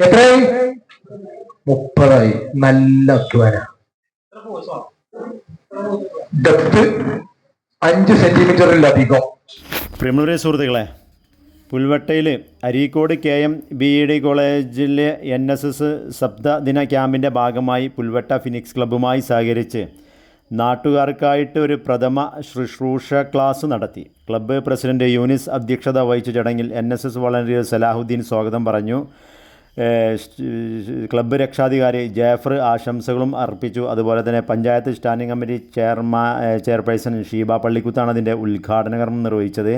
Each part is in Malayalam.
എത്രയായി മുപ്പതായി നല്ല അധ്വാന ഡെപ്ത് അഞ്ച് സെന്റിമീറ്ററിലധികം പ്രിമറി സുഹൃത്തുക്കളെ പുൽവട്ടയിൽ Areekode K M B E D കോളേജിലെ എൻ എസ് എസ് സപ്തദിന ക്യാമ്പിന്റെ ഭാഗമായി പുൽവട്ട ഫിനിക്സ് ക്ലബ്ബുമായി സഹകരിച്ച് നാട്ടുകാർക്കായിട്ട് ഒരു പ്രഥമ ശുശ്രൂഷ ക്ലാസ് നടത്തി. ക്ലബ്ബ് പ്രസിഡന്റ് യൂനിസ് അധ്യക്ഷത വഹിച്ച ചടങ്ങിൽ N S S volunteer Salahuddin സ്വാഗതം പറഞ്ഞു. ക്ലബ്ബ് രക്ഷാധികാരി ജാഫർ ആശംസകളും അർപ്പിച്ചു. അതുപോലെ തന്നെ പഞ്ചായത്ത് സ്റ്റാൻഡിംഗ് കമ്മിറ്റി ചെയർമാ ചെയർപേഴ്സൺ ഷീബ പള്ളിക്കുത്താണ് അതിന്റെ ഉദ്ഘാടനകർമ്മം നിർവഹിച്ചത്.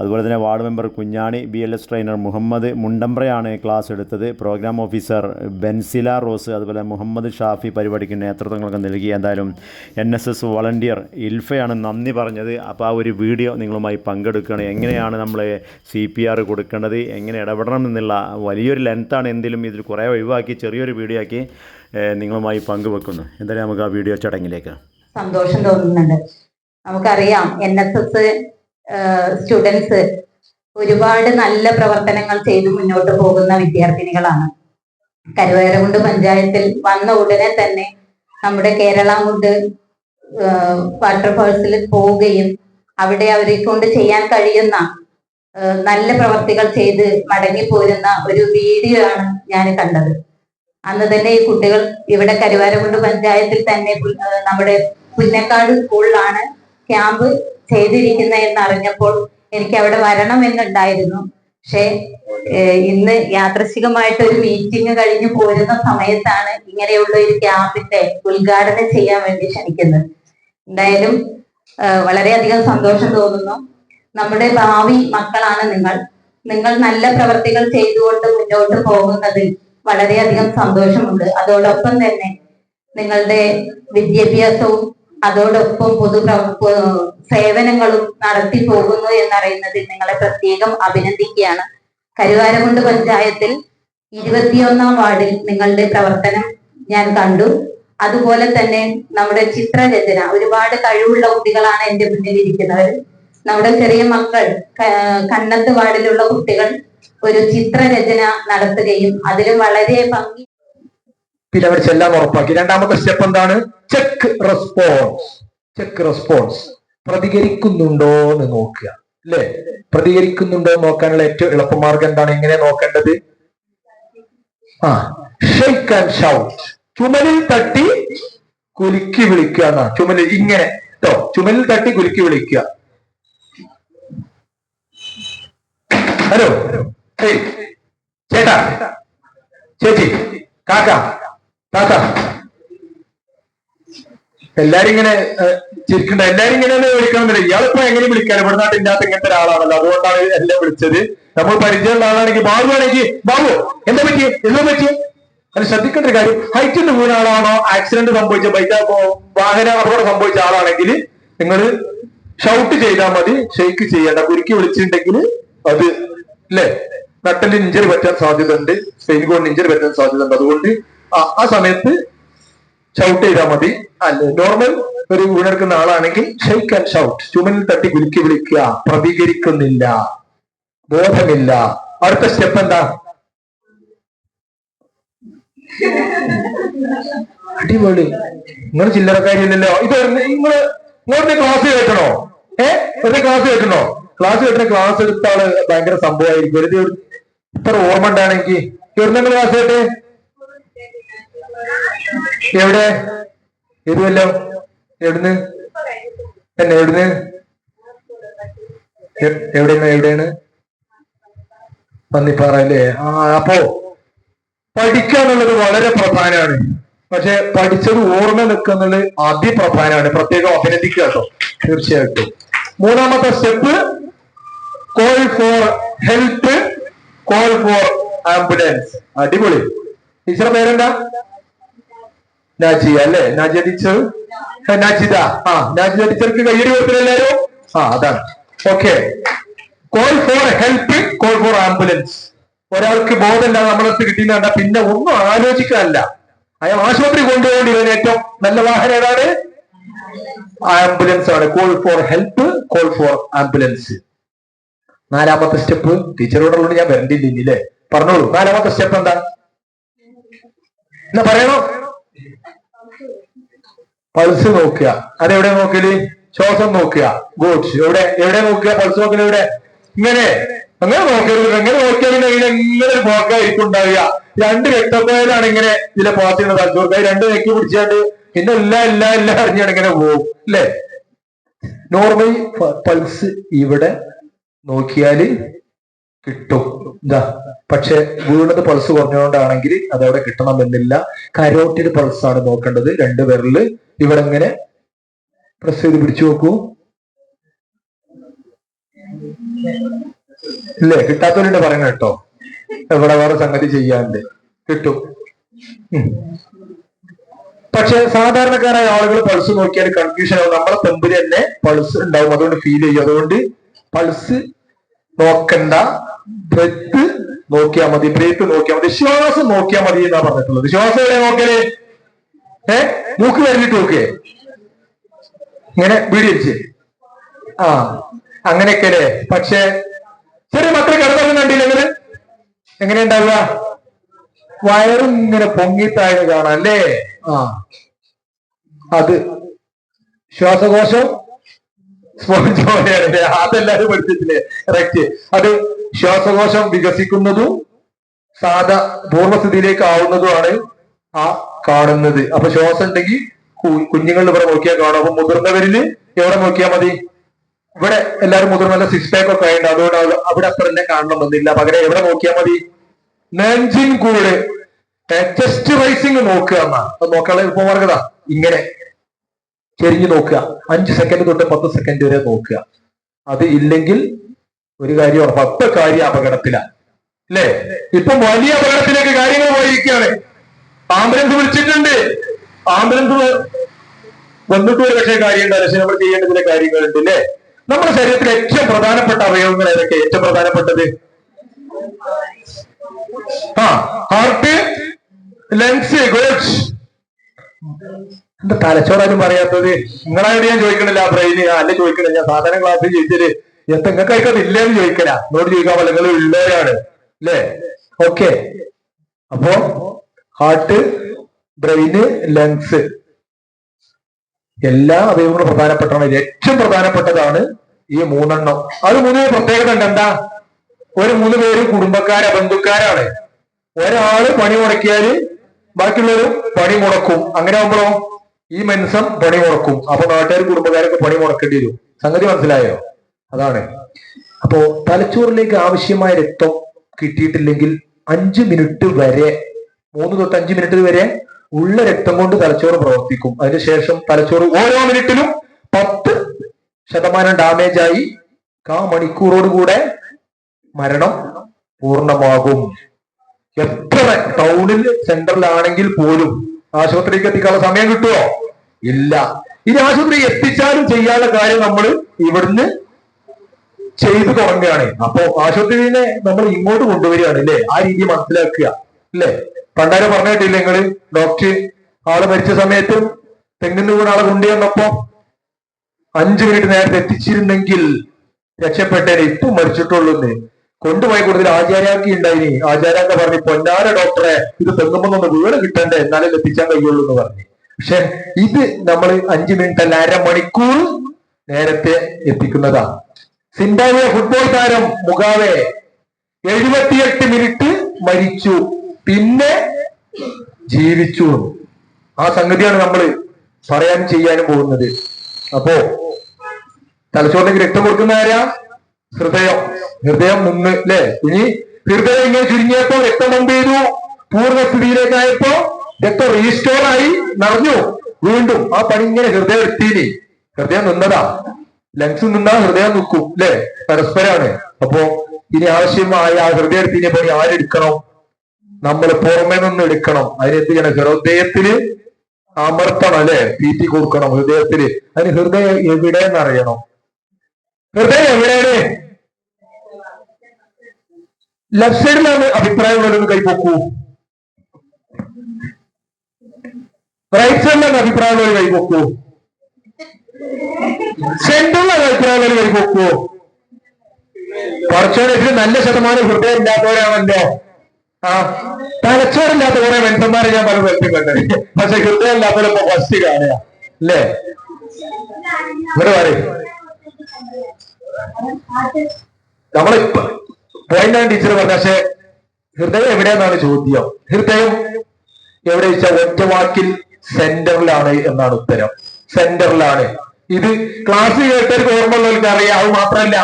അതുപോലെ തന്നെ ward member Kunjani B L S trainer Muhammad മുണ്ടമ്പ്രയാണ് class എടുത്തത്. പ്രോഗ്രാം ഓഫീസർ ബെൻസില റോസ് അതുപോലെ മുഹമ്മദ് ഷാഫി പരിപാടിക്ക് നേതൃത്വങ്ങളൊക്കെ നൽകി. എന്തായാലും എൻ എസ് എസ് വളണ്ടിയർ ഇൽഫയാണ് നന്ദി പറഞ്ഞത്. അപ്പോൾ ആ ഒരു വീഡിയോ നിങ്ങളുമായി പങ്കെടുക്കുകയാണ്. എങ്ങനെയാണ് നമ്മൾ സി പി ആർ കൊടുക്കേണ്ടത്? എങ്ങനെ ഇടപെടണം എന്നുള്ള വലിയൊരു ലെങ്ത്താണ് എന്തെങ്കിലും ഇതിൽ കുറേ ഒഴിവാക്കി ചെറിയൊരു വീഡിയോ ആക്കി നിങ്ങളുമായി പങ്കുവെക്കുന്നു. എന്തായാലും നമുക്ക് ആ വീഡിയോ ചടങ്ങിലേക്ക്. സന്തോഷം തോന്നുന്നുണ്ട്. നമുക്കറിയാം എൻ എസ് എസ് സ്റ്റുഡൻസ് ഒരുപാട് നല്ല പ്രവർത്തനങ്ങൾ ചെയ്ത് മുന്നോട്ട് പോകുന്ന വിദ്യാർത്ഥിനികളാണ്. കരുവേരകുണ്ട് പഞ്ചായത്തിൽ വന്ന ഉടനെ തന്നെ നമ്മുടെ കേരളാമുണ്ട് വാട്ടർഫോൾസിൽ പോവുകയും അവിടെ അവരെ കൊണ്ട് ചെയ്യാൻ കഴിയുന്ന നല്ല പ്രവർത്തികൾ ചെയ്ത് മടങ്ങി പോരുന്ന ഒരു വീഡിയോ ആണ് ഞാൻ കണ്ടത്. അന്ന് തന്നെ ഈ കുട്ടികൾ ഇവിടെ കരുവാരകുണ്ട് പഞ്ചായത്തിൽ തന്നെ നമ്മുടെ പുന്നക്കാട് സ്കൂളിലാണ് ക്യാമ്പ് ചെയ്തിരിക്കുന്നത് എന്ന് അറിഞ്ഞപ്പോൾ എനിക്ക് അവിടെ വരണം എന്നുണ്ടായിരുന്നു പക്ഷെ ഇന്ന് യാദൃശികമായിട്ട് ഒരു മീറ്റിംഗ് കഴിഞ്ഞു പോരുന്ന സമയത്താണ് ഇങ്ങനെയുള്ള ഒരു ക്യാമ്പിന്റെ ഉദ്ഘാടനം ചെയ്യാൻ വേണ്ടി ക്ഷണിക്കുന്നത്. എന്തായാലും വളരെയധികം സന്തോഷം തോന്നുന്നു. നമ്മുടെ ഭാവി മക്കളാണ് നിങ്ങൾ. നിങ്ങൾ നല്ല പ്രവർത്തികൾ ചെയ്തുകൊണ്ട് മുന്നോട്ട് പോകുന്നതിൽ വളരെയധികം സന്തോഷമുണ്ട്. അതോടൊപ്പം തന്നെ നിങ്ങളുടെ വിദ്യാഭ്യാസവും അതോടൊപ്പം പൊതു സേവനങ്ങളും നടത്തി പോകുന്നു എന്നറിയുന്നതിൽ നിങ്ങളെ പ്രത്യേകം അഭിനന്ദിക്കുകയാണ്. കരുവാരകുണ്ട് പഞ്ചായത്തിൽ ഇരുപത്തിയൊന്നാം വാർഡിൽ നിങ്ങളുടെ പ്രവർത്തനം ഞാൻ കണ്ടു. അതുപോലെ തന്നെ നമ്മുടെ ചിത്രരചന ഒരുപാട് കഴിവുള്ള കുട്ടികളാണ് എന്റെ മുന്നിൽ ഇരിക്കുന്നവർ നമ്മുടെ ചെറിയ മക്കൾ കണ്ണത്ത് വാർഡിലുള്ള കുട്ടികൾ ഒരു ചിത്രരചന നടത്തുകയും അതിൽ വളരെ ഭംഗി പിന്നെ അവർ ചെല്ലാൻ ഉറപ്പാക്കി. രണ്ടാമത്തെ സ്റ്റെപ്പ് എന്താണ്? ചെക്ക് റെസ്പോൺസ് ചെക്ക് റെസ്പോൺസ് പ്രതികരിക്കുന്നുണ്ടോ എന്ന് നോക്കുക. അല്ലേ പ്രതികരിക്കുന്നുണ്ടോ എന്ന് നോക്കാനുള്ള ഏറ്റവും എളുപ്പമാർഗം എന്താണ്? എങ്ങനെ നോക്കേണ്ടത്? ആ ഷെയ്ക്ക് ആൻഡ് ഷൗട്ട് ചുമലിൽ തട്ടി കുലുക്കി വിളിക്കുക എന്നാ. ചുമലിൽ ഇങ്ങനെ. കേട്ടോ ചുമലിൽ തട്ടി കുലുക്കി വിളിക്കുക. ഹലോ. ചേട്ടാ. ചേച്ചി കാക്ക. എല്ലാരും ഇങ്ങനെ ചിരിക്കണ്ട. എല്ലാരും ഇങ്ങനെ വിളിക്കണമെന്നില്ല ഇയാളിപ്പോ എങ്ങനെ വിളിക്കാറ് ഇവിടെ നാട്ടിൽ ഇല്ലാത്ത ഇങ്ങനത്തെ ഒരാളാണല്ലോ. അതുകൊണ്ടാണ് എല്ലാം വിളിച്ചത്. നമ്മൾ പരിചയമുള്ള ആളാണെങ്കിൽ ബാബു ആണെങ്കിൽ ബാബു എന്താ പറ്റി? എന്താ പറ്റി? അത് ശ്രദ്ധിക്കേണ്ട ഒരു കാര്യം. ഹൈറ്റിൽ വീണ ആളാണോ ആക്സിഡന്റ് സംഭവിച്ച ബൈക്ക് വാഹന അപകടം സംഭവിച്ച ആളാണെങ്കിൽ നിങ്ങൾ ഷൗട്ട് ചെയ്താൽ മതി. ഷെയ്ക്ക് ചെയ്യേണ്ട. കുരുക്കി വിളിച്ചിട്ടുണ്ടെങ്കിൽ അത് അല്ലേ നട്ടലിന് ഇഞ്ചറി പറ്റാൻ സാധ്യത ഉണ്ട് സ്പെയിൻ കോണിന് ഇഞ്ചറി പറ്റാൻ സാധ്യത ഉണ്ട് അതുകൊണ്ട് ആ- സമയത്ത് ഷൗട്ട് ചെയ്താൽ മതി. അല്ലെ? നോർമൽ ഒരു വീണെടുക്കുന്ന ആളാണെങ്കിൽ ഷെയ്ക്ക് ആൻഡ് ഷൗട്ട് ചുമലിൽ തട്ടി കുലുക്കി വിളിക്കുക. പ്രതികരിക്കുന്നില്ല. ബോധമില്ല. അടുത്ത സ്റ്റെപ്പ് എന്താ? അടിപൊളി. നിങ്ങൾ ചില്ലറക്കാരിയല്ലല്ലോ ഇത് നിങ്ങൾ നിങ്ങളുടെ ക്ലാസ് കേൾക്കണോ? ഏ? വെറുതെ ക്ലാസ് കേൾക്കണോ? ക്ലാസ് കേട്ട ക്ലാസ് എടുത്ത ഭയങ്കര സംഭവമായിരിക്കും. വെറുതെ ഇത്ര ഓർമ്മ ഉണ്ടാണെങ്കിൽ ക്ലാസ് കേട്ടെ? എവിടെ? ഏതുവല്ലോ എവിടുന്ന്? തന്നെ എവിടുന്ന്? എവിടെയാണ് എവിടെയാണ്? പന്നിപ്പാറ അല്ലേ ആ അപ്പോ പഠിക്കാന്നുള്ളത് വളരെ പ്രധാനമാണ്. പക്ഷെ പഠിച്ചത് ഓർമ്മ നിൽക്കുന്നത് അതി പ്രധാനമാണ് പ്രത്യേകം അഭിനന്ദിക്കുക കേട്ടോ. തീർച്ചയായിട്ടും. മൂന്നാമത്തെ step call for help call for ambulance അടിപൊളി. ടീച്ചർ പേരെന്താ? നാജിയ അല്ലെ? നാജിയ ടീച്ചർ? നാജിദ. ആ നാജിദ ടീച്ചർക്ക് കയ്യടി കൊടുത്തില്ലല്ലോ ആ അതാണ്. Okay. Call for help call for ambulance ഒരാൾക്ക് ബോധമില്ല നമ്മളടുത്ത് കിട്ടിയെന്ന് പിന്നെ ഒന്നും ആലോചിക്കാനല്ല. അയാൾ ആശുപത്രി കൊണ്ടുപോകേണ്ടി ഏറ്റവും നല്ല വാഹനം ഏതാണ്? ആംബുലൻസ് ആണ്. Call for help call for ambulance നാലാമത്തെ സ്റ്റെപ്പ് ടീച്ചറോടുള്ളത് ഞാൻ വരണ്ടില്ല പറഞ്ഞോളൂ. നാലാമത്തെ സ്റ്റെപ്പ് എന്താ? എന്നാ പറയണോ? പൾസ് നോക്കുക. എവിടെ നോക്കൽ ശ്വാസം നോക്കുക. ഗുഡ് എവിടെ? എവിടെ നോക്കുക? പൾസ് നോക്കൽ എവിടെ? ഇങ്ങനെ. അങ്ങനെ നോക്കരുത്. എങ്ങനെ നോക്കിയാൽ പിന്നെ ഇങ്ങനെ ഇങ്ങനെ ഒരു പോക്കായിരിക്കും ഉണ്ടാവുക. രണ്ട് രക്തപ്പോയാലാണ് ഇങ്ങനെ ഇതിലെ പാസിന്റെ തലച്ചോർക്ക് രണ്ട് നെക്കി പിടിച്ചാണ്ട് പിന്നെ എല്ലാം എല്ലാം എല്ലാം അറിഞ്ഞാണ് ഇങ്ങനെ പോകും. അല്ലേ? നോർമലി പൾസ് ഇവിടെ നോക്കിയാൽ കിട്ടും. ഇതാ പക്ഷെ വീണത് പൾസ് കുറഞ്ഞുകൊണ്ടാണെങ്കിൽ അതവിടെ കിട്ടണമെന്നില്ല. കരോട്ടിൽ പൾസ് ആണ് നോക്കേണ്ടത് രണ്ട് വിരൽ ഇവിടെ ഇങ്ങനെ പ്രസ് ചെയ്ത് പിടിച്ചു നോക്കൂ. ഇല്ലേ? കിട്ടാത്തവരുണ്ട് പറയണ കേട്ടോ. ഇവിടെ വേറെ സംഗതി ചെയ്യാണ്ട്. കിട്ടും. പക്ഷെ സാധാരണക്കാരായ ആളുകൾ പൾസ് നോക്കിയാൽ കൺഫ്യൂഷൻ ആവും. നമ്മളെ തെമ്പിൽ തന്നെ പൾസ് ഉണ്ടാവും. അതുകൊണ്ട് ഫീൽ ചെയ്യും. അതുകൊണ്ട് പൾസ് നോക്കണ്ട. ബ്രെത്ത് നോക്കിയാൽ മതി ബ്രേത്ത് നോക്കിയാൽ മതി ശ്വാസം നോക്കിയാൽ മതി എന്നാ പറഞ്ഞിട്ടുള്ളത്. ശ്വാസം എവിടെ നോക്കൽ? ഏ? മൂക്ക് കഴിഞ്ഞിട്ട് നോക്കേ ഇങ്ങനെ വീടിച്ച് ആ അങ്ങനെയൊക്കെ അല്ലേ? പക്ഷേ ചെറിയ മക്കൾ കിടന്നു കണ്ടില്ല ഇങ്ങനെ എങ്ങനെ ഉണ്ടാവുക? വയറും ഇങ്ങനെ പൊങ്ങിത്തായത് കാണാം അല്ലേ? ആ അത് ശ്വാസകോശം അതെല്ലാരും പഠിച്ചിട്ടില്ലേ കറക്റ്റ് അത് ശ്വാസകോശം വികസിക്കുന്നതും സാധാ പൂർവസ്ഥിതിയിലേക്ക് ആവുന്നതുമാണ് ആ കാണുന്നത്. അപ്പൊ ശ്വാസം ഉണ്ടെങ്കിൽ കുഞ്ഞുങ്ങൾ ഇവിടെ നോക്കിയാൽ കാണും. അപ്പൊ മുതിർന്നവരിൽ എവിടെ നോക്കിയാൽ മതി? ഇവിടെ എല്ലാവരും മുതിർന്ന സിക്സ് പാക്ക് ഒക്കെ ആയിട്ട് അതുകൊണ്ട് അത് അവിടെ അത്ര തന്നെ കാണണമെന്നില്ല പകരം എവിടെ നോക്കിയാൽ മതി? നെഞ്ചിൻ കൂടെ ചെസ്റ്റ് റൈസിങ് നോക്കുക എന്നാ. അത് നോക്കാനുള്ള എളുപ്പമാർഗത ഇങ്ങനെ. ചെരിഞ്ഞു നോക്കുക. അഞ്ച് സെക്കൻഡ് തൊട്ട് പത്ത് സെക്കൻഡ് വരെ നോക്കുക. അത് ഇല്ലെങ്കിൽ ഒരു കാര്യം ഉറപ്പാ. ഇപ്പൊ കാര്യം അപകടത്തിലാണ് അല്ലേ? ഇപ്പൊ വലിയ അപകടത്തിലേക്ക് കാര്യങ്ങൾ പോയിരിക്കുകയാണ്. ആംബുലൻസ് വിളിച്ചിട്ടുണ്ട്. ആംബുലൻസ് വന്നിട്ട് ഒരു പക്ഷേ കാര്യം ഉണ്ടാവില്ല പക്ഷെ നമ്മൾ ചെയ്യേണ്ട ചില കാര്യങ്ങളുണ്ട് അല്ലേ? നമ്മുടെ ശരീരത്തിലെ ഏറ്റവും പ്രധാനപ്പെട്ട അവയവങ്ങൾ ഏതൊക്കെ? ഏറ്റവും പ്രധാനപ്പെട്ടത്? ആ ഹാർട്ട് ലങ്സ് ഗോഡ്സ് എന്താ തലച്ചോറാരും പറയാത്തത് നിങ്ങളായിട്ട് ഞാൻ ചോദിക്കണില്ല ബ്രെയിന് അല്ല ചോദിക്കണില്ല. ഞാൻ സാധാരണ ക്ലാസ്സിൽ ചോദിച്ചത് എത്ര നിങ്ങൾക്ക് ആയിക്കോട്ടെ ഇല്ലെന്ന് ചോദിക്കല? എന്നോട് ചോദിക്കാൻ പോലെ നിങ്ങൾ ഉള്ളവരാണ്. അല്ലേ ഓക്കെ. അപ്പോ ഹാർട്ട് ബ്രെയിന് ലങ്സ് എല്ലാ അവയവങ്ങളും പ്രധാനപ്പെട്ടതാണ്. ഏറ്റവും പ്രധാനപ്പെട്ടതാണ് ഈ മൂന്നെണ്ണം. അത് മൂന്ന് പ്രത്യേകത ഉണ്ട്. എന്താ? ഒരു മൂന്ന് പേര് കുടുംബക്കാര ബന്ധുക്കാരാണ്. ഒരാൾ പണി മുടക്കിയാൽ ബാക്കിയുള്ളവർ പണി മുടക്കും. അങ്ങനെ ആകുമ്പോഴോ ഈ മനുഷ്യൻ പണി മുടക്കും. അപ്പൊ നാട്ടുകാർ കുടുംബക്കാരൊക്കെ പണി മുടക്കേണ്ടി വരും. സംഗതി മനസ്സിലായോ? അതാണ്. അപ്പോ തലച്ചോറിലേക്ക് ആവശ്യമായ രക്തം കിട്ടിയിട്ടില്ലെങ്കിൽ അഞ്ച് മിനിറ്റ് വരെ മൂന്ന് തൊട്ട് അഞ്ച് മിനിറ്റ് വരെ ഉള്ള രക്തം കൊണ്ട് തലച്ചോറ് പ്രവർത്തിക്കും. അതിനുശേഷം തലച്ചോറ് ഓരോ മിനിറ്റിലും പത്ത് ശതമാനം ഡാമേജ് ആയി കാ മണിക്കൂറോടുകൂടെ മരണം പൂർണമാകും. എത്ര ടൗണിൽ സെന്ററിലാണെങ്കിൽ പോലും ആശുപത്രിക്ക് എത്തിക്കാനുള്ള സമയം കിട്ടുമോ ഇല്ല. ഇനി ആശുപത്രി എത്തിച്ചാലും ചെയ്യാനുള്ള കാര്യം നമ്മൾ ഇവിടുന്ന് ചെയ്തു തുടങ്ങുകയാണ്. അപ്പോ ആശുപത്രിനെ നമ്മൾ ഇങ്ങോട്ട് കൊണ്ടുവരികയാണ് അല്ലേ? ആ രീതി മനസ്സിലാക്കുക അല്ലേ? പണ്ടാരെ പറഞ്ഞിട്ടില്ല നിങ്ങൾ ഡോക്ടർ ആൾ മരിച്ച സമയത്ത് തെങ്ങിന് കൂടെ ആളെ കൊണ്ടുവന്നപ്പോ അഞ്ചു മിനിറ്റ് നേരത്തെ എത്തിച്ചിരുന്നെങ്കിൽ രക്ഷപ്പെട്ടേനെ ഇപ്പം മരിച്ചിട്ടുള്ളൂന്ന്. കൊണ്ടുപോയി കൂടുതൽ ആചാര്യാക്കി ഉണ്ടായിനി. ആചാര്യാക്ക പറഞ്ഞു പൊന്നാര ഡോക്ടറെ ഇത് തെങ്ങുമ്പൊന്ന് വീട് കിട്ടണ്ടേ? എന്നാലേ എത്തിച്ചാൻ കഴിയുള്ളൂ എന്ന് പറഞ്ഞു. പക്ഷെ ഇത് നമ്മൾ അഞ്ചു മിനിറ്റ് അല്ല അരമണിക്കൂർ നേരത്തെ എത്തിക്കുന്നതാണ് സിംബാബ്വെ ഫുട്ബോൾ താരം മുഖാവെ എഴുപത്തിയെട്ട് മിനിറ്റ് മരിച്ചു പിന്നെ ജീവിച്ചു. ആ സംഗതിയാണ് നമ്മൾ പറയാനും ചെയ്യാനും പോകുന്നത്. അപ്പോ തലച്ചോറിലേക്ക് രക്തം കൊടുക്കുന്ന ആരാ? ഹൃദയം. ഹൃദയം മുന്ന് അല്ലെ ഇനി ഹൃദയം ഇങ്ങനെ ചുരുങ്ങിയപ്പോ രക്തം പമ്പ് ചെയ്തു. പൂർണസ്ഥിതിയിലേക്കായപ്പോ രക്തം റീസ്റ്റോർ ആയി നിറഞ്ഞു. വീണ്ടും ആ പണി ഇങ്ങനെ ഹൃദയം എത്തിയിനി ഹൃദയം നിന്നതാ. ലങ്സ് നിന്നാ ഹൃദയം നിൽക്കും അല്ലെ പരസ്പരാണ്. അപ്പോ ഇനി ആവശ്യമായ ആ ഹൃദയം എടുത്തിനെ പണി ആരെടുക്കണം നമ്മൾ പുറമെ നിന്ന് എടുക്കണം. അതിനെന്ത് ചെയ്യണം? ഹൃദയത്തിൽ അമർത്തണം അല്ലെ തീറ്റി കൊടുക്കണം ഹൃദയത്തിൽ. അതിന് ഹൃദയം എവിടെ അറിയണം? ഹൃദയം എവിടെയാണ്? ലെഫ്റ്റ് സൈഡിലാണ് അഭിപ്രായമുള്ളതെന്ന് കൈപ്പൊക്കൂ റൈറ്റ് സൈഡിലാണ് അഭിപ്രായമുള്ള കൈ പൊക്കൂ. സെന്ററിലാണ് അഭിപ്രായമുള്ള കൈ കുറച്ചുകൂടെ നല്ല ശതമാനം ഹൃദയം ഇല്ലാത്തവരാണല്ലോ ആ തലച്ചോറില്ലാത്ത കുറെ മനുഷ്യന്മാരെ ഞാൻ പല സ്ഥലത്തും കണ്ടത് പക്ഷെ ഹൃദയം ഇല്ലാത്തവരപ്പോ ഫസ്റ്റ് കാണുക. അല്ലേ? ഇവിടെ പറയും. നമ്മളിപ്പോ ആണ് ടീച്ചർ പറഞ്ഞ പക്ഷെ ഹൃദയം എവിടെയെന്നാണ് ചോദ്യം? ഹൃദയം എവിടെ വെച്ചാൽ ഒറ്റ വാക്കിൽ സെന്ററിലാണ് എന്നാണ് ഉത്തരം. സെന്ററിലാണ് ഇത് ക്ലാസ് കേട്ടവർക്ക് ഓർമ്മ ഉള്ളവർക്ക് അറിയാം. അത് മാത്രമല്ല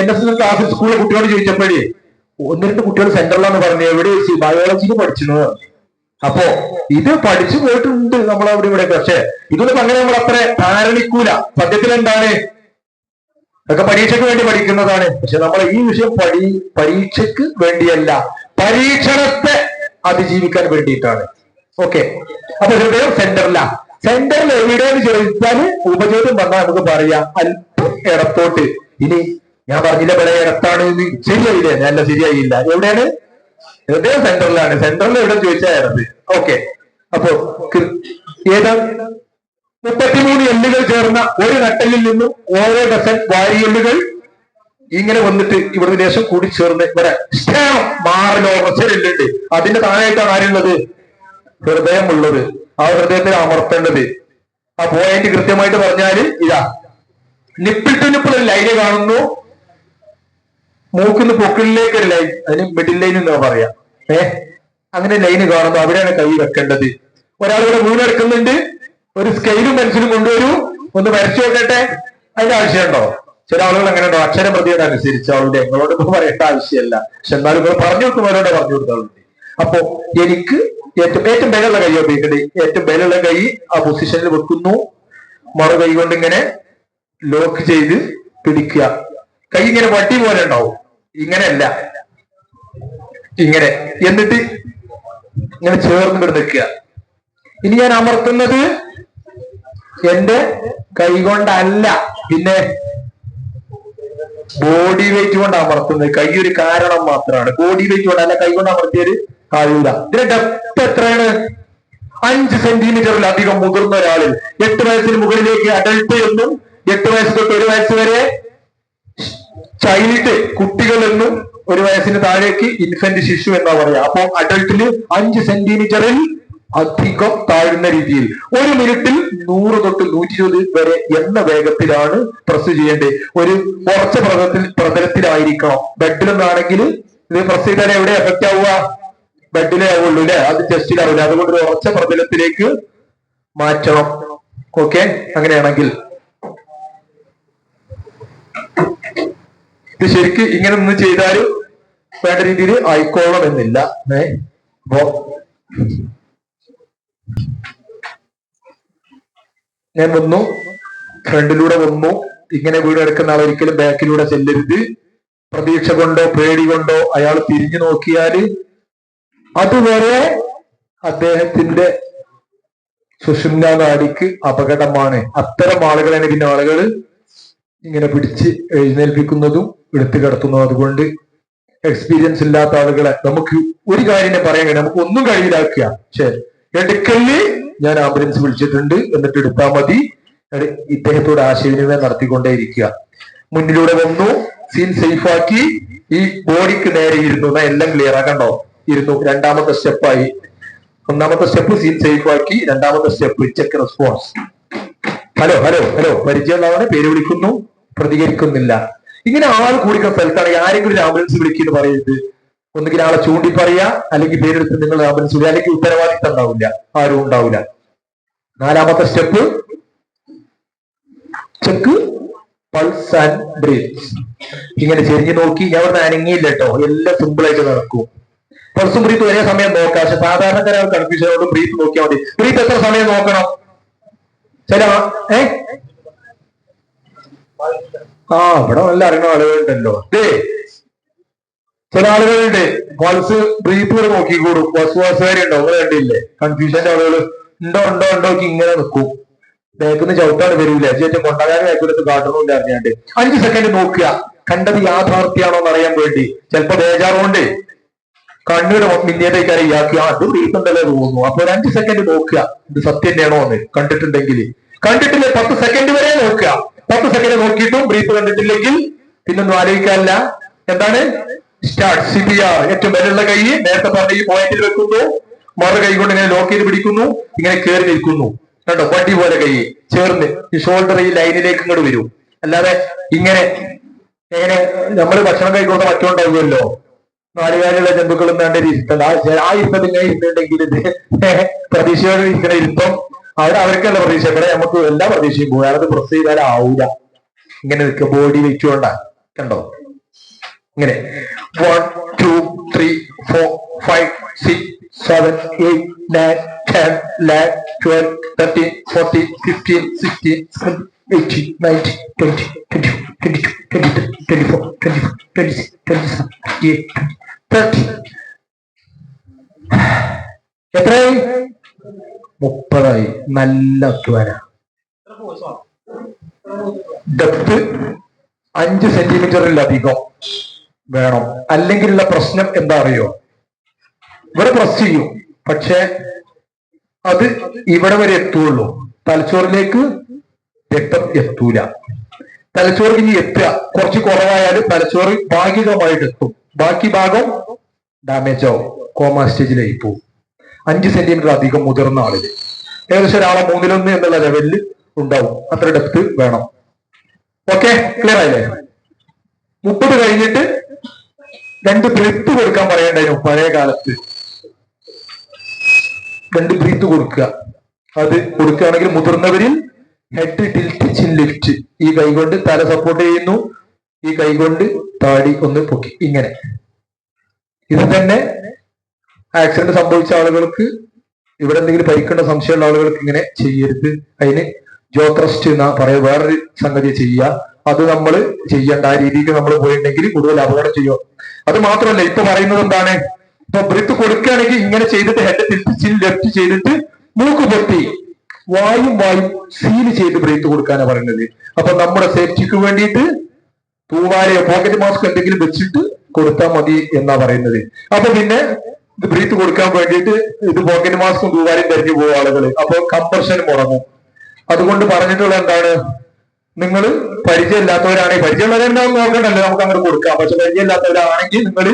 എൻ എസ് എസ് ക്ലാസ് സ്കൂളിലെ കുട്ടികളോട് ചോദിച്ചപ്പോഴേ ഒന്ന് രണ്ട് കുട്ടികൾ സെന്ററിലാണ് പറഞ്ഞത് എവിടെ വെച്ച് ബയോളജിക്ക് പഠിച്ചു അപ്പോ ഇത് പഠിച്ചു പോയിട്ടുണ്ട് നമ്മൾ അവിടെ ഇവിടെ. പക്ഷെ ഇതൊന്നും അങ്ങനെ നമ്മൾ അത്ര ധാരണിക്കൂല സത്യത്തിൽ എന്താണ് ഒക്കെ പരീക്ഷയ്ക്ക് വേണ്ടി പഠിക്കുന്നതാണ്. പക്ഷെ നമ്മൾ ഈ വിഷയം പഠി പരീക്ഷയ്ക്ക് വേണ്ടിയല്ല പരീക്ഷണത്തെ അതിജീവിക്കാൻ വേണ്ടിയിട്ടാണ്. ഓക്കെ അപ്പൊ ഹൃദയം സെന്ററില. സെന്ററിൽ എവിടെയെന്ന് ചോദിച്ചാൽ ഉപചോദ്യം വന്നാൽ നമുക്ക് പറയാം. അല്പം ഇടത്തോട്ട് ഇനി ഞാൻ പറഞ്ഞില്ല ഇവിടെ ഇടത്താണ് ശരിയായില്ലേ? നല്ല ശരിയായില്ല. എവിടെയാണ്? ഹൃദയം സെന്ററിലാണ്. സെന്ററിൽ എവിടെ ചോദിച്ചാൽ ഇടത് ഓക്കെ അപ്പോ കൃ- ഏതാ? മുപ്പത്തിമൂന്ന് എല്ലുകൾ ചേർന്ന ഒരു നട്ടലിൽ നിന്നും ഓരോ ഡസൻ വാരിയെല്ലുകൾ ഇങ്ങനെ വന്നിട്ട് ഇവിടുന്ന് ലേശം കൂടി ചേർന്ന് ഇവിടെ സ്റ്റേം മാറലോ റസലുണ്ട് അതിന്റെ താഴെയായിട്ടാണ് ആരുള്ളത്? ഹൃദയമുള്ളത്. ആ ഹൃദയത്തിൽ അമർത്തേണ്ടത്. ആ പോയിന്റ് കൃത്യമായിട്ട് പറഞ്ഞാൽ ഇതാ. നിപ്പിൾ ടു നിപ്പിൾ ഒരു ലൈന് കാണുന്നു. മൂക്കിന്ന് പൊക്കിളിലേക്ക് ഒരു ലൈൻ അതിന് മിഡിൽ ലൈൻ എന്നാ പറയാ. ഏ? അങ്ങനെ ലൈന് കാണുന്നു. അവിടെയാണ് കൈ വെക്കേണ്ടത്. ഒരാൾ ഇവിടെ വീണെടുക്കുന്നുണ്ട് ഒരു സ്കെയിലും പെൻസിലും കൊണ്ടുവരൂ. ഒന്ന് വരച്ചു നോക്കട്ടെ. അതിന്റെ ആവശ്യമുണ്ടോ? ചില ആളുകൾ അങ്ങനെ ഉണ്ടോ? അക്ഷരം പ്രതിയുടെ അനുസരിച്ച് അവളുടെ നിങ്ങളോട് ഇപ്പൊ പറയേണ്ട ആവശ്യമല്ല. പക്ഷെ എന്നാലും നിങ്ങൾ പറഞ്ഞു കൊടുക്കുന്നവരോട് പറഞ്ഞു കൊടുത്താളുണ്ട് അപ്പോ എനിക്ക് ഏറ്റവും ഏറ്റവും ബലമുള്ള കൈ ഉപയോഗിക്കട്ടെ. ഏറ്റവും ബലമുള്ള കൈ ആ പൊസിഷനിൽ വെക്കുന്നു. മറു കൈ കൊണ്ട് ഇങ്ങനെ ലോക്ക് ചെയ്ത് പിടിക്കുക. കൈ ഇങ്ങനെ വട്ടി പോലെ ഉണ്ടാവും. ഇങ്ങനെയല്ല. ഇങ്ങനെ. എന്നിട്ട് ഇങ്ങനെ ചേർന്ന് നിൽക്കുക. ഇനി ഞാൻ അമർത്തുന്നത് എന്റെ കൈ കൊണ്ടല്ല പിന്നെ ബോഡി വെയിറ്റ് കൊണ്ട് അമർത്തുന്നത്. കൈ ഒരു കാരണം മാത്രമാണ്. ബോഡി വെയിറ്റ് കൊണ്ട് അല്ല കൈ കൊണ്ട് അമർത്തിയത് കഴിയില്ല ഇതിന്റെ ഡെപ്ത് എത്രയാണ്? അഞ്ച് സെന്റിമീറ്ററിലധികം മുതിർന്ന ഒരാളിൽ. എട്ട് വയസ്സിന് മുകളിലേക്ക് അഡൾട്ട് എന്നും എട്ട് വയസ്സ് തൊട്ട് ഒരു വയസ്സ് വരെ ചൈൽഡ് കുട്ടികൾ എന്നും ഒരു വയസ്സിന് താഴേക്ക് ഇൻഫന്റ് ശിശു എന്നാ പറയാ അപ്പൊ അഡൽട്ടിന് അഞ്ച് സെന്റിമീറ്ററിൽ അധികം താഴ്ന്ന രീതിയിൽ. ഒരു മിനിറ്റിൽ നൂറ് തൊട്ട് നൂറ്റി ഇരുപത് വരെ എന്ന വേഗത്തിലാണ് പ്രസ് ചെയ്യേണ്ടത്. ഒരു ഉറച്ച പ്രതലത്തിൽ പ്രതലത്തിലായിരിക്കണം. ബെഡിലൊന്നാണെങ്കിൽ ഇത് പ്രസ് ചെയ്താൽ എവിടെ എഫക്റ്റ് ആവുക? ബെഡിലേ ആവുള്ളൂ അല്ലെ? അത് ചെസ്റ്റിലാവില്ല അതുകൊണ്ട് ഒരു ഉറച്ച പ്രതലത്തിലേക്ക് മാറ്റണം. ഓക്കെ അങ്ങനെയാണെങ്കിൽ. ഇത് ശരിക്ക് ഇങ്ങനെ ഒന്ന് ചെയ്താൽ വേണ്ട രീതിയിൽ ആയിക്കോളണം എന്നില്ല ഏ? അപ്പോ ഞാൻ വന്നു. ഫ്രണ്ടിലൂടെ വന്നു. ഇങ്ങനെ വീട് എടുക്കുന്ന ആൾ ഒരിക്കലും ബാക്കിലൂടെ ചെല്ലരുത്. പ്രതീക്ഷ കൊണ്ടോ പേടി കൊണ്ടോ അയാൾ തിരിഞ്ഞു നോക്കിയാൽ അതുവരെ അദ്ദേഹത്തിന്റെ സുഷുമ്ന നാടിക്ക് അപകടമാണ്. അത്തരം ആളുകളാണ് പിന്നെ ആളുകൾ ഇങ്ങനെ പിടിച്ച് എഴുന്നേൽപ്പിക്കുന്നതും എടുത്തു കിടത്തുന്നതും. അതുകൊണ്ട് എക്സ്പീരിയൻസ് ഇല്ലാത്ത ആളുകളെ നമുക്ക് ഒരു കാര്യം പറയാൻ കഴിയും. നമുക്ക് ഒന്നും കഴിയിലാക്കുക ശരി എടുക്കൽ ഞാൻ ആംബുലൻസ് വിളിച്ചിട്ടുണ്ട്. എന്നിട്ട് എടുത്താൽ മതി. ഇദ്ദേഹത്തോട് ആശയവിനിമയം നടത്തിക്കൊണ്ടേയിരിക്കുക. മുന്നിലൂടെ വന്നു. സീൻ സേഫ് ആക്കി. ഈ ബോഡിക്ക് നേരെ ഇരുന്നു. എല്ലാം ക്ലിയർ ആക്കണ്ടോ ഇരുന്നു. രണ്ടാമത്തെ സ്റ്റെപ്പായി ഒന്നാമത്തെ സ്റ്റെപ്പ് സീൻ സേഫ് ആക്കി. രണ്ടാമത്തെ step check response hello hello hello പരിചയമുള്ളവനെ പേര് വിളിക്കുന്നു. പ്രതികരിക്കുന്നില്ല. ഇങ്ങനെ ആൾ കൂടിക്കുന്ന സ്ഥലത്താണ് ആരെങ്കിലും ഒരു ആംബുലൻസ് വിളിക്കുന്നു പറയരുത് ഒന്നുകിൽ ആളെ ചൂണ്ടി പറയാ അല്ലെങ്കിൽ പേരെടുത്ത് നിങ്ങൾ വിളിക്കുക അല്ലെങ്കിൽ ഉത്തരവാദിത്തം ഉണ്ടാവില്ല ആരും ഉണ്ടാവില്ല. നാലാമത്തെ step check pulse and breath ഇങ്ങനെ ചെരിഞ്ഞു നോക്കി ഞാൻ ഇവിടെ അനങ്ങിയില്ല കേട്ടോ. എല്ലാം സിമ്പിൾ ആയിട്ട് നടക്കും. പൾസും ബ്രീത്ത് ഒരേ സമയം നോക്കാം. പക്ഷെ സാധാരണക്കാരാണ് കൺഫ്യൂഷനോട് ബ്രീത്ത് നോക്കിയാൽ മതി. ബ്രീത്ത് എത്ര സമയം നോക്കണം? ചില ഏ? ആ ഇവിടെ നല്ല അറിയണ ആളുകളുണ്ടല്ലോ ദേ ചില ആളുകളുണ്ട്. പൾസ് ബ്രീത്ത് നോക്കിക്കൂടും. ബസ് ബസ്സുകാരുണ്ടോ അങ്ങനെ കണ്ടില്ലേ? കൺഫ്യൂഷന്റെ ആളുകൾ ഉണ്ടോ ഉണ്ടോ ഉണ്ടോ ഇങ്ങനെ നിൽക്കും ബാക്കിന്ന് ചവിട്ടാണ് വരൂല? ചേച്ചി കൊണ്ടാകാൻ ബാക്കിലെടുത്ത് കാട്ടണമില്ല അറിഞ്ഞാണ്ട് അഞ്ച് സെക്കൻഡ് നോക്കുക. കണ്ടത് യാഥാർത്ഥ്യമാണോ എന്ന് അറിയാൻ വേണ്ടി. ചിലപ്പോ ബേജാറുകൊണ്ട് കണ്ണൂര് മിന്നിയതേക്കാരെ ഇയാക്കി ആ അത് ബ്രീത്ത് ഉണ്ടല്ലോ തോന്നുന്നു. അപ്പൊ ഒരു അഞ്ച് സെക്കൻഡ് നോക്കുക. ഇത് സത്യം തന്നെയാണോ എന്ന് കണ്ടിട്ടുണ്ടെങ്കിൽ. കണ്ടിട്ടില്ല? പത്ത് സെക്കൻഡ് വരെ നോക്കുക. പത്ത് സെക്കൻഡ് നോക്കിയിട്ടും ബ്രീത്ത് കണ്ടിട്ടില്ലെങ്കിൽ പിന്നൊന്നും ആലോചിക്കാനില്ല. എന്താണ്? സ്റ്റാർട്ട് സി പി ആർ ഏറ്റവും മേലുള്ള കൈ. നേരത്തെ പറഞ്ഞ ഈ പോയിന്റിൽ വെക്കുന്നു. മറു കൈ കൊണ്ട് ഇങ്ങനെ ലോക്ക് ചെയ്ത് പിടിക്കുന്നു. ഇങ്ങനെ കയറി നിൽക്കുന്നു. കേട്ടോ വണ്ടി പോലെ കൈ. ചേർന്ന് ഈ ഷോൾഡർ ഈ ലൈനിലേക്ക് ഇങ്ങോട്ട് വരും. അല്ലാതെ ഇങ്ങനെ എങ്ങനെ നമ്മൾ ഭക്ഷണം കഴിക്കുന്ന മറ്റുണ്ടാവുമല്ലോ നാലുകാലുള്ള ജന്തുക്കളും വേണ്ട ഒരു ഇരുത്തല്ല ആ ജ- ആ ഇരുത്തം ഇങ്ങനെ ഇരുന്നുണ്ടെങ്കിൽ ഇത് പ്രതീക്ഷയോടെ ഇരിക്കുന്ന ഇരുത്തം. അവിടെ അവർക്കല്ല പ്രതീക്ഷ? ഇവിടെ നമുക്ക് എല്ലാ പ്രതീക്ഷയും പോകും അയാളത് പ്രസ് ചെയ്താലും ആവൂല ഇങ്ങനെ നിൽക്കുക. ബോഡി വെച്ചുകൊണ്ടാ കണ്ടോ? ഇങ്ങനെ. One two three four five six seven eight nine ten eleven twelve thirteen fourteen fifteen sixteen eighteen nineteen twenty twenty twenty two twenty three twenty four twenty five twenty six twenty seven twenty eight thirty എത്രയായി? മുപ്പതായി. നല്ല അധ്വാന. ഡെപ്ത് അഞ്ച് സെന്റിമീറ്ററിലധികം വേണം. അല്ലെങ്കിലുള്ള പ്രശ്നം എന്താ അറിയോ? ഇവിടെ പ്രസ് ചെയ്യും. പക്ഷെ അത് ഇവിടെ വരെ എത്തുള്ളൂ. തലച്ചോറിലേക്ക് രക്തം എത്തൂല. തലച്ചോറിൽ ഇനി എത്തുക. കുറച്ച് കുറവായാൽ തലച്ചോറ് ഭാഗികമായിട്ട് എത്തും. ബാക്കി ഭാഗം ഡാമേജ് ആവും. കോമ സ്റ്റേജിലേക്ക് പോകും. അഞ്ച് സെന്റിമീറ്റർ അധികം മുതിർന്ന ആളിൽ ഏകദേശം ഒരാളെ മൂന്നിലൊന്ന് എന്നുള്ള ലെവലിൽ ഉണ്ടാവും. അത്ര ഡെപ്ത് വേണം. ഓക്കെ ക്ലിയർ ആയില്ലേ? മുപ്പത് കഴിഞ്ഞിട്ട് രണ്ട് ബ്രീത്ത് കൊടുക്കാൻ പറയണ്ടായിരുന്നു പഴയ കാലത്ത്. രണ്ട് ബ്രീത്ത് കൊടുക്കുക. അത് കൊടുക്കുകയാണെങ്കിൽ മുതിർന്നവരിൽ ഹെഡ് ടിൽറ്റ് ചിൻ ലിഫ്റ്റ് ഈ കൈ കൊണ്ട് തല സപ്പോർട്ട് ചെയ്യുന്നു. ഈ കൈ കൊണ്ട് താടി ഒന്ന് പൊക്കി. ഇങ്ങനെ. ഇത് തന്നെ ആക്സിഡന്റ് സംഭവിച്ച ആളുകൾക്ക് ഇവിടെ എന്തെങ്കിലും പരിക്കേണ്ട സംശയമുള്ള ആളുകൾക്ക് ഇങ്ങനെ ചെയ്യരുത്. അതിന് ജോത്രസ്റ്റ് എന്നാ പറയുക. വേറൊരു സംഗതി ചെയ്യുക. അത് നമ്മൾ ചെയ്യേണ്ട ആ രീതിക്ക് നമ്മൾ പോയിട്ടുണ്ടെങ്കിൽ കൂടുതൽ അപകടം ചെയ്യും അത് മാത്രമല്ല ഇപ്പൊ പറയുന്നത് എന്താണ്? ഇപ്പൊ ബ്രിത്ത് കൊടുക്കുകയാണെങ്കിൽ ഇങ്ങനെ ചെയ്തിട്ട് ഹെഡ് തിരിച്ച് ലെഫ്റ്റ് ചെയ്തിട്ട് മൂക്ക് പൊത്തി വായും വായും സീൽ ചെയ്ത് ബ്രീത്ത് കൊടുക്കാനാണ് പറയുന്നത്. അപ്പൊ നമ്മുടെ സേഫ്റ്റിക്ക് വേണ്ടിയിട്ട് തൂവാലയോ പോക്കറ്റ് മാസ്ക് എന്തെങ്കിലും വെച്ചിട്ട് കൊടുത്താൽ മതി എന്നാ പറയുന്നത്. അപ്പൊ പിന്നെ ഇത് ബ്രീത്ത് കൊടുക്കാൻ വേണ്ടിയിട്ട് ഇത് പോക്കറ്റ് മാസ്കും തൂവാലയും തെരഞ്ഞു പോകും ആളുകൾ അപ്പൊ കമ്പർഷൻ മുടങ്ങും അതുകൊണ്ട് പറഞ്ഞിട്ടുള്ള എന്താണ്? നിങ്ങൾ പരിചയമില്ലാത്തവരാണെങ്കിൽ പരിചയമുള്ളവരുണ്ടാവും നോക്കണ്ടല്ലോ നമുക്ക് അങ്ങോട്ട് കൊടുക്കാം. പക്ഷെ പരിചയമില്ലാത്തവരാണെങ്കിൽ നിങ്ങൾ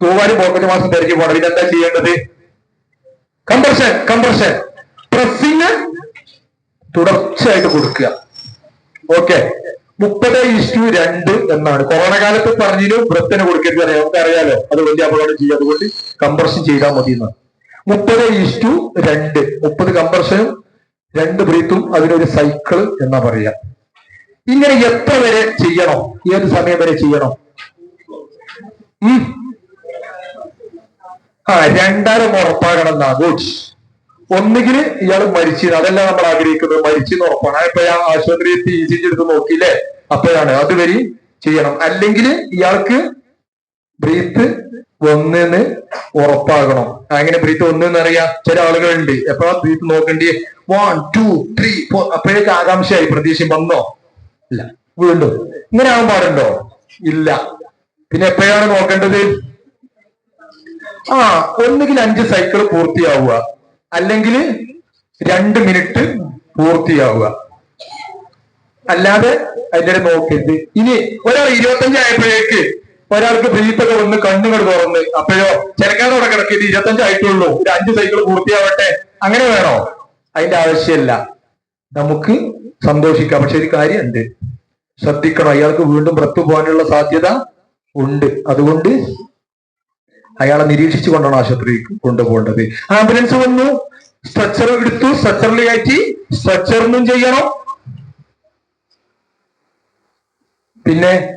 തൂവാലും പോക്കറ്റ് മാസം തിരക്കി പോകണം. ഇതെന്താ ചെയ്യേണ്ടത്? കംപ്രഷൻ കംപ്രഷൻ പ്രസ്സിങ് തുടർച്ചയായിട്ട് കൊടുക്കുക. ഓക്കെ മുപ്പത് ഇഷ്ടു രണ്ട് എന്നാണ്. കൊറോണ കാലത്ത് പറഞ്ഞാലും വൃത്തിന് കൊടുക്കരുത് അറിയാം നമുക്ക് അറിയാലോ അത് വലിയ അപകടം ചെയ്യും അതുകൊണ്ട് കംപ്രഷൻ ചെയ്താൽ മതി എന്ന് മുപ്പത് ഇഷ്ടു രണ്ട്. മുപ്പത് കംപ്രഷനും രണ്ട് ബ്രീത്തും അതിനൊരു സൈക്കിൾ എന്നാ പറയാ ഇങ്ങനെ എത്ര വരെ ചെയ്യണോ? ഏത് സമയം വരെ ചെയ്യണോ. ആ രണ്ടായിരം ഉറപ്പാകണം എന്നാ. ഗുഡ് ഒന്നുകിൽ ഇയാൾ മരിച്ചു അതല്ല നമ്മൾ ആഗ്രഹിക്കുന്നത്. മരിച്ചു എന്ന് ഉറപ്പാണ് ഇപ്പൊ ഞാൻ ആശുപത്രി എത്തി ഇ സി ജി എടുത്ത് നോക്കിയില്ലേ? അപ്പോഴാണ് അതുവരെ ചെയ്യണം. അല്ലെങ്കിൽ ഇയാൾക്ക് ബ്രീത്ത് ഒന്നിന്ന് ഉറപ്പാകണം. അങ്ങനെ ബ്രീത്ത് ഒന്നെന്ന് അറിയാം ചില ആളുകളുണ്ട്. എപ്പോഴാ ബ്രീത്ത് നോക്കേണ്ടി? വൺ ടു ത്രീ ഫോർ അപ്പോഴേക്ക് ആകാംക്ഷയായി പ്രതീക്ഷ വന്നോ? ഇല്ല. വീണ്ടും. ഇങ്ങനെ ആവാൻ പാടുണ്ടോ? ഇല്ല. പിന്നെ എപ്പോഴാണ് നോക്കേണ്ടത്? ആ ഒന്നുകിൽ അഞ്ച് സൈക്കിൾ പൂർത്തിയാവുക. അല്ലെങ്കിൽ രണ്ട് മിനിറ്റ് പൂർത്തിയാവുക. അല്ലാതെ അതിന്റെ നോക്കരുത്. ഇനി ഒരാൾ ഇരുപത്തഞ്ച് ആയപ്പോഴേക്ക് ഒരാൾക്ക് ബ്രീത്തൊക്കെ വന്ന് കണ്ണുകൾ തുറന്ന് അപ്പോഴോ കിടക്കിയത് ഇരുപത്തഞ്ച് ആയിട്ടുള്ളൂ. ഒരു അഞ്ച് സൈക്കിൾ പൂർത്തിയാവട്ടെ. അങ്ങനെ വേണോ? അതിന്റെ ആവശ്യമില്ല. നമുക്ക് സന്തോഷിക്കാം. പക്ഷെ ഒരു കാര്യമുണ്ട്. ശ്രദ്ധിക്കണം. അയാൾക്ക് വീണ്ടും പുറത്തു പോകാനുള്ള സാധ്യത ഉണ്ട്. അതുകൊണ്ട് അയാളെ നിരീക്ഷിച്ചു കൊണ്ടാണ് ആശുപത്രിക്ക് കൊണ്ടുപോകേണ്ടത്. ആംബുലൻസ് വന്നു. സ്ട്രക്ചർ എടുത്തു. സ്ട്രക്ചറിൽ കയറ്റി സ്ട്രക്ചറിനും ചെയ്യണം. പിന്നെ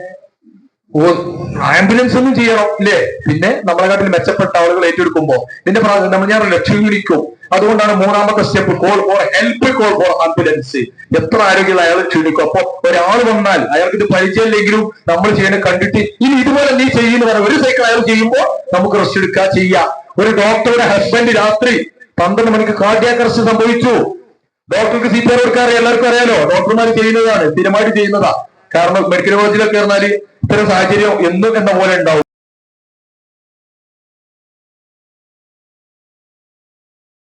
ആംബുലൻസ് ഒന്നും ചെയ്യണം ഇല്ലേ? പിന്നെ നമ്മളെ കാട്ടിൽ മെച്ചപ്പെട്ട ആളുകൾ ഏറ്റെടുക്കുമ്പോ ഇതിന്റെ പ്രാധാന്യം ഞാൻ ലക്ഷ്യം അതുകൊണ്ടാണ് മൂന്നാമത്തെ step call for help call for ambulance എത്ര ആരോഗ്യമുള്ള അയാൾ ക്ഷണിക്കും. അപ്പൊ ഒരാൾ വന്നാൽ അയാൾക്ക് ഇത് പരിചയമില്ലെങ്കിലും നമ്മൾ ചെയ്യണ കണ്ടിട്ട് ഇനി ഇതുപോലെ നീ ചെയ്യുന്ന പറഞ്ഞ ഒരു സൈക്കിൾ അയാൾ ചെയ്യുമ്പോൾ നമുക്ക് റെസ്റ്റ് എടുക്കുക ചെയ്യാം. ഒരു ഡോക്ടറുടെ ഹസ്ബൻഡ് രാത്രി പന്ത്രണ്ട് മണിക്ക് കാർഡിയാക് അറസ്റ്റ് സംഭവിച്ചു. ഡോക്ടർക്ക് സി പി ആർ എല്ലാവർക്കും അറിയാലോ? ഡോക്ടർമാർ ചെയ്യുന്നതാണ്. സ്ഥിരമായിട്ട് ചെയ്യുന്നതാ. കാരണം മെഡിക്കൽ കോളേജിലൊക്കെ പറഞ്ഞാൽ ഇത്തരം സാഹചര്യം എന്നും എന്ന പോലെ ഉണ്ടാവും.